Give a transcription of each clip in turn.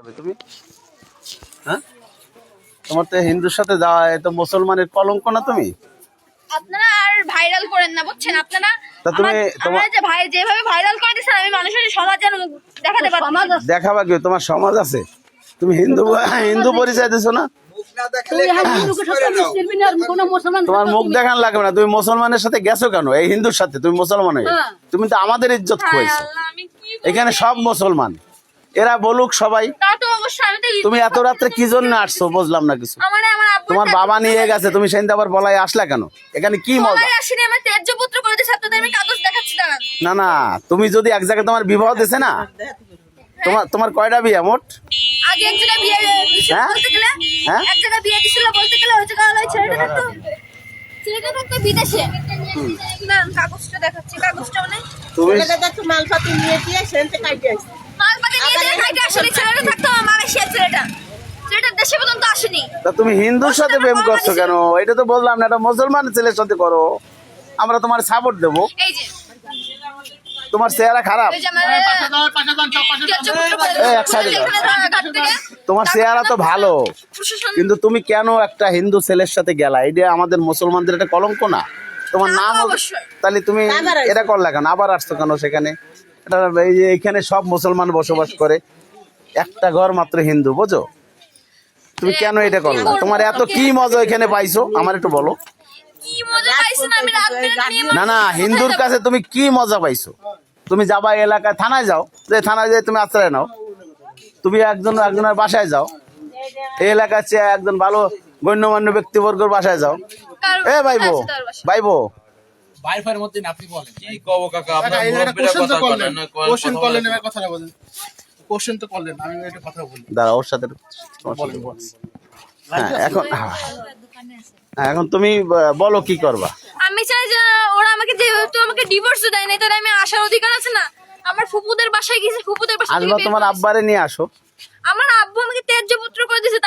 যাবে তুমি? হ্যাঁ? তোমার তো হিন্দুর সাথে যাওয়া এ তো মুসলমানের কলঙ্ক না তুমি? আপনারা আর ভাইরাল করেন না বুঝছেন? আপনারা তা তুমি- তোমার- যে ভাই যেভাবে ভাইরাল করে দিচ্ছেন আমি মানুষের মুখ দেখাতে পারছি না। দেখাবা কি? তোমার সমাজ আছে? তুমি হিন্দু হিন্দু পরিচয় দিছো না? তোমার মুখ দেখান লাগবে না। তুমি মুসলমানের সাথে গেছো কেন? এই হিন্দুর সাথে তুমি মুসলমান হয়ে তুমি তো আমাদের ইজ্জত হায় খুঁয়েছো আল্লাহ, আমি কি এখানে সব মুসলমান। এরা বলুক সবাই। তুমি এত রাত্রে কি জন্য আসছো? বুঝলাম না কিছু। আমার আমার আব্বু তোমার বাবা নিয়ে গেছে তুমি সেদিন আবার বলাই আসলা কেন? এখানে কি মজা? না না তুমি যদি এক জায়গায় তোমার বিবাহ দিছে না তোমার তোমার কয়টা বিয়ে মোট? আগে এক জায়গায় বিয়ে দিছিল হ্যাঁ? বলতে গেলে হ্যাঁ? এক জায়গায় বিয়ে দিছিল বলতে গেলে ওই জায়গায় ওই ছেলেটা থাকতো ছেলেটা থাকতো বিদেশে। না কাগজটা দেখাচ্ছি কাগজটা মানে তুমি তা তুমি হিন্দুর সাথে প্রেম করছ কেন? এটা তো বললাম না এটা মুসলমান ছেলের সাথে করো। আমরা তোমার সাপোর্ট দেবো। তোমার চেহারা খারাপ। তোমার চেহারা তো ভালো। কিন্তু তুমি কেন একটা হিন্দু ছেলের সাথে গেলা? এটা আমাদের মুসলমানদের একটা কলঙ্ক না। তোমার নাম তাহলে তুমি এটা করলা কেন? আবার আসছো কেন সেখানে? এই যে এখানে সব মুসলমান বসবাস করে। একটা ঘর মাত্র হিন্দু বোঝো? তুমি কেন এটা করলা তোমার এত কি মজা এখানে পাইছো? আমার একটু বলো। না না হিন্দুর কাছে তুমি কি মজা পাইছো? তুমি যাবা এলাকায় থানায় যাও। যে থানায় যেয়ে তুমি আশ্রয় নাও। তুমি একজন একজনের বাসায় যাও। এই এলাকার চেয়ে একজন ভালো গণ্যমান্য ব্যক্তিবর্গর বাসায় যাও। এ ভাইবো। ভাইবো। বাইফের মধ্যে আপনি বলেন। কি কব কাকা? আপনার কথা। বলেন না কথা করলেন, এবার কথাটা বলেন। Question তো করলেন, আমি একটা কথা বলি। দাঁড়া ওর সাথে বলেন, বলেন। হ্যাঁ এখন হ্যাঁ, এখন তুমি বলো কি করবা? আমি চাই যে ওরা আমাকে যেহেতু আমাকে ডিভোর্স দেয় নাই তাহলে আমি আসার অধিকার আছে না? আমার ফুপুদের বাসায় গেছি ফুপুদের বাসা থেকে আসবা তোমার আব্বারে নিয়ে আসো। আমার আব্বু আমাকে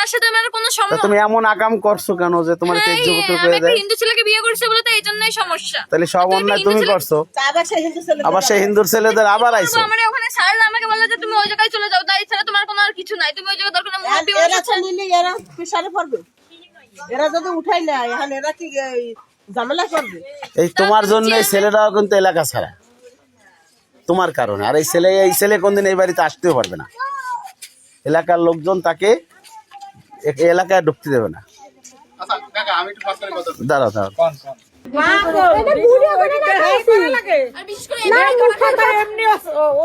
তার সাথে আমার কোনো সমস্যা তুমি এমন আকাম করছ কেন যে তোমার আমি করে একটা দেয় হিন্দু ছেলেকে বিয়ে করছে বলে তো এই জন্যই সমস্যা। তাহলে সব তুমি অন্যায় তুমি করছ। আবার সেই হিন্দু ছেলে আবার সেই হিন্দুর ছেলেদের আবার আইছো আমার ওখানে স্যার আমাকে বলল যে তুমি ওই জায়গায় চলে যাও তাই ছাড়া তোমার কোনো আর কিছু নাই। তুমি ওই জায়গায় দরকার নেই, আর মুরব্বি এরা। নিলে এরা পিছনে পড়বে এরা যদি উঠাই না এখন এরা কি এই ঝামেলা করবে? এই তোমার জন্য এই ছেলেটাও কিন্তু এলাকা ছাড়া। তোমার কারণে। আর এই ছেলে এই ছেলে কোনদিন এই বাড়িতে আসতেও পারবে না। এলাকার লোকজন তাকে এলাকায় ঢুকতে দেবে না। আচ্ছা, কাকা, আমি একটু মাঝখানে কথা বলি। দাঁড়াও দাঁড়াও। আর বিশেষ করে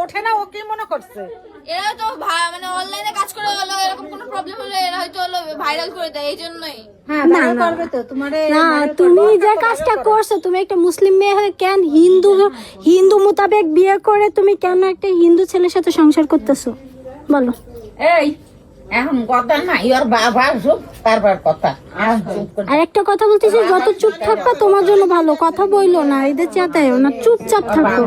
ওঠে না ও কি মনে করছে? এরা তো মানে অনলাইনে কাজ করে হলো এরকম কোনো প্রবলেম হলে এরা হয়তো হলো ভাইরাল করে দেয় এই জন্যই না না। তুমি যে কাজটা করছ তুমি একটা মুসলিম মেয়ে হয়ে কেন হিন্দু হিন্দু মোতাবেক বিয়ে করে তুমি কেন একটা হিন্দু ছেলের সাথে সংসার করতেছো? বলো। এই এখন কথা নাই ওর বাবা চুপ তারপর কথা। এখন চুপ করে আর একটা কথা বলতেছি যত চুপ থাকবা তোমার জন্য ভালো কথা বইলো না এদের চেতায়ও না চুপচাপ থাকো।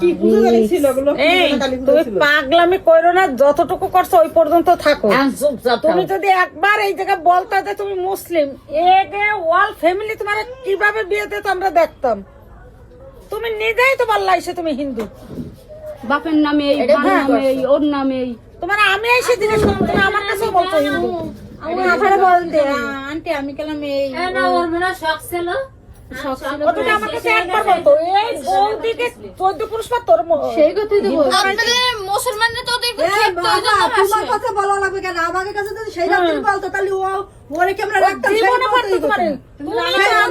কি বুঝে ছিল ওগুলো এই তুমি পাগলামি করো না যতটুকু করছ ওই পর্যন্ত থাকো। চুপচাপ তুমি যদি একবার এই জায়গায় বলতে যে তুমি মুসলিম এগে ওয়াল ফ্যামিলি তোমার কীভাবে বিয়ে দিত আমরা দেখতাম। তুমি নিজেই তো বললা এসে তুমি হিন্দু। বাপের নামে এই। ওর নামে তোমার আমি এসে জিজ্ঞেস করলাম তুমি আমার কাছেও বলছো হিন্দু বলতে আন্টি আমি কেলাম এই ও তুমি আমার কাছে একবার বলতো এই বৌদিকে চোদ্দ পুরুষ তোর সেই কথাই তো আপনাদের মুসলমানরা তো ওদের একটু ক্ষেপ্ত ওই জন্য আসে। কথা বলা লাগবে কেন? আমাদের কাছে যদি সেই রাত্রি বলতো তাহলে ও ওরে কি আমরা রাখতাম? জীবনে পারতো তোমার। করতাম।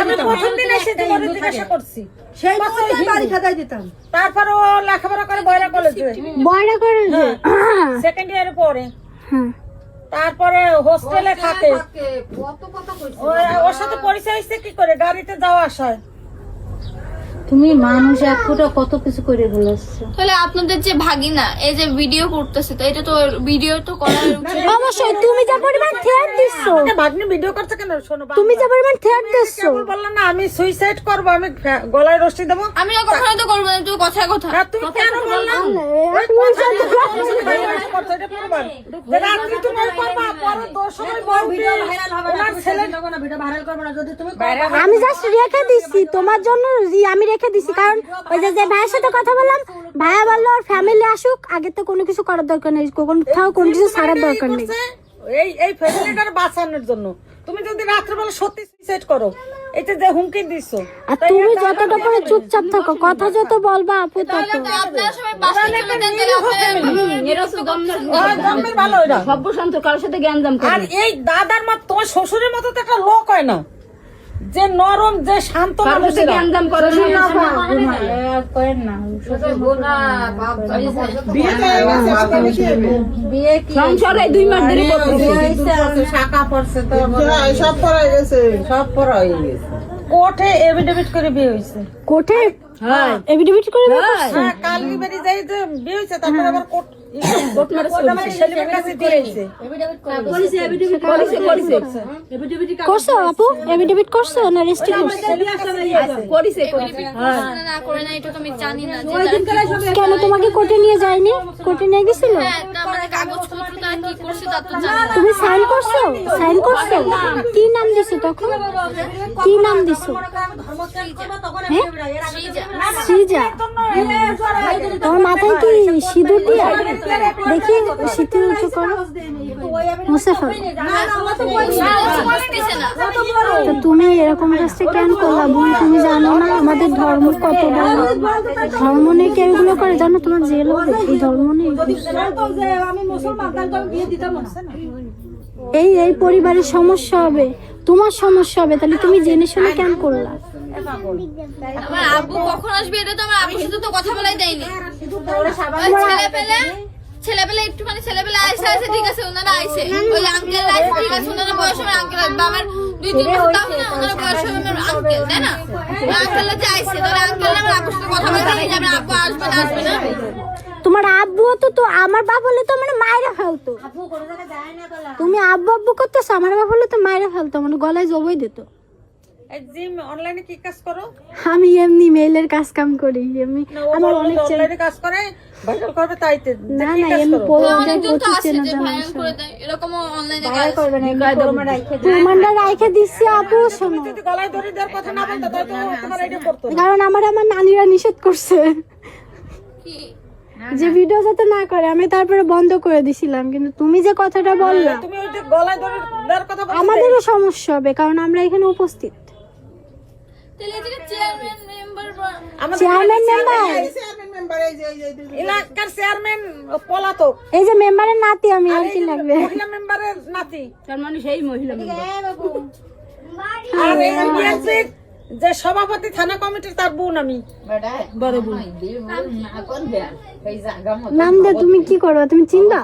আমি প্রথম দিন এসে জীবনে জিজ্ঞাসা করছি। সেই মতোই বাড়ি খাতায় দিতাম। তারপর ও লেখাপড়া করে বয়রা কলেজে বয়রা করে সেকেন্ড ইয়ারে পড়ে হ্যাঁ। তারপরে হোস্টেলে থাকে। ওর সাথে পরিচয় কি করে? গাড়িতে যাওয়া আসায়। তুমি মানুষ এক ফোঁটা কত কিছু করে বলেছ তাহলে আপনাদের যে ভাগিনা এই যে ভিডিও করতেছে তো এটা তো ভিডিও তো করার অবশ্যই তুমি যা পরিমাণ থ্রেট আমাকে ভাগ্নি ভিডিও করছে কেন শোনো তুমি যা পরিমাণ থ্রেট দিচ্ছ কেবল বললাম না আমি সুইসাইড করব আমি গলায় রশ্মি দেবো আমি না কখনো তো করব না তুই কথা কথা আর তুমি কেন বললাম ওই কথা নিয়ে ভাইরাল করছ, এটা প্রমাণ। রাত্রি তুমি করবা, পরে দোষ হয় বউকে, ওনার ছেলে- ভিডিও ভাইরাল করবে না যদি তুমি আমি জাস্ট রেখে দিচ্ছি তোমার জন্য আমি রেখে দিছি। কারণ ওই যে যে ভাইয়ের সাথে কথা বললাম ভাইয়া বলল ওর ফ্যামিলি আসুক আগে তো কোনো কিছু করার দরকার নেই কোথাও কোনো কিছু ছাড়ার দরকার নেই। এই এই ফ্যামিলিটার বাঁচানোর জন্য। তুমি যদি রাত্রেবেলা সত্যি সুইসাইড করো এটা যে হুমকি দিছো আর তুমি যতটা করে চুপচাপ থাকো কথা যত বলবা আপু তত। ভালো সভ্য শান্ত কারোর সাথে জ্ঞান দাম আর এই দাদার মত তোমার শ্বশুরের মতো তো একটা লোক হয় না। যে নরম যে শান্ত সংসারে দুই মাস ধরে শাখা পড়ছে তো। সব করা গেছে। সব পড়া হয়ে গেছে। কোর্টে এভিডেভিট করে বিয়ে হয়েছে। কোর্টে? এভিডেভিট করে বিয়ে হ্যাঁ কালকে বেরিয়ে যাই যে বিয়ে হয়েছে তারপর আবার কোর্ট করছ আপু এভিডেভিট করছ না রেজিস্ট্রি কেন তোমাকে কোর্টে নিয়ে যায়নি কোর্টে নিয়ে গেছিল তুমি সাইন করছ সাইন করছ কি নাম দিছো তখন কি নাম দিছো শ্রীজা তোমার মাথায় কি সিঁদুর দিয়া দেখি সিঁদুর উঁচু করো তো তুমি এরকম কাজটা কেন করলা? বোন তুমি জানো না আমাদের ধর্ম কত বড় ধর্ম নিয়ে কেউ এগুলো করে? জানো তোমার জেল হবে। এই ধর্ম নিয়ে। এই এই পরিবারের সমস্যা হবে। তোমার সমস্যা হবে। তাহলে তুমি জেনে শুনে কেন করলা? আমার আব্বু কখন আসবে এটা তো আমার আব্বুর সাথে তো কথা বলাই দেয়নি। ছেলে পেলে ছেলে পেলে একটুখানি ছেলে পেলে আইসে আইসে ঠিক আছে ওনারা আইসে। ওই আঙ্কেল আইসে ঠিক আছে ওনারা বয়স আমার আঙ্কেল আমার দুই তিন বছর তাও না ওনারা বয়স হবে আমার আঙ্কেল তাই না? আঙ্কেল যে আইসে আঙ্কেল আমার আব্বুর সাথে কথা বলাই দেয়নি যে আমার আব্বু আসবে না আসবে না। তোমার আব্বু তো তো আমার বাপ হলে তো মানে মায়েরা ফেলতো। তুমি আব্বু আব্বু করতেছো আমার বাপ হলে তো মায়েরা ফেলতো মানে গলায় জবই দিত। জিম অনলাইনে কি কাজ করো? আমি এমনি মেইলের কাজ কাম করি এমনি আমার অনেক অনলাইনে কাজ করে ভাইরাল করবে তাইতে না না এমনি করো? অনেকজন তো প্রচুর আছে চেনা যে জানা ভাইরাল করে দেয় এরকমও অনলাইনে কাজ প্রমাণটা রাইখে দিচ্ছি আপু শোনো। যদি গলায় দড়ি দেওয়ার কথা না বলতো তাহলে তো তোমার এটা করতো না। কারণ আমার আমার নানিরা নিষেধ করছে। কি? যে ভিডিও যাতে না করে আমি তারপরে বন্ধ করে দিছিলাম কিন্তু তুমি যে কথাটা বললা তুমি ওই যে গলায় দড়ি দেওয়ার কথা আমাদেরও সমস্যা হবে কারণ আমরা এখানে উপস্থিত। এই যে মেম্বারের নাতি আমি আর কি লাগবে। মহিলা মেম্বারের নাতি। তার মানে সেই মহিলা আর এই যে সভাপতি থানা কমিটির তার বোন আমি। বড় বোন। নাম দে তুমি কি করবা? তুমি চিনবা?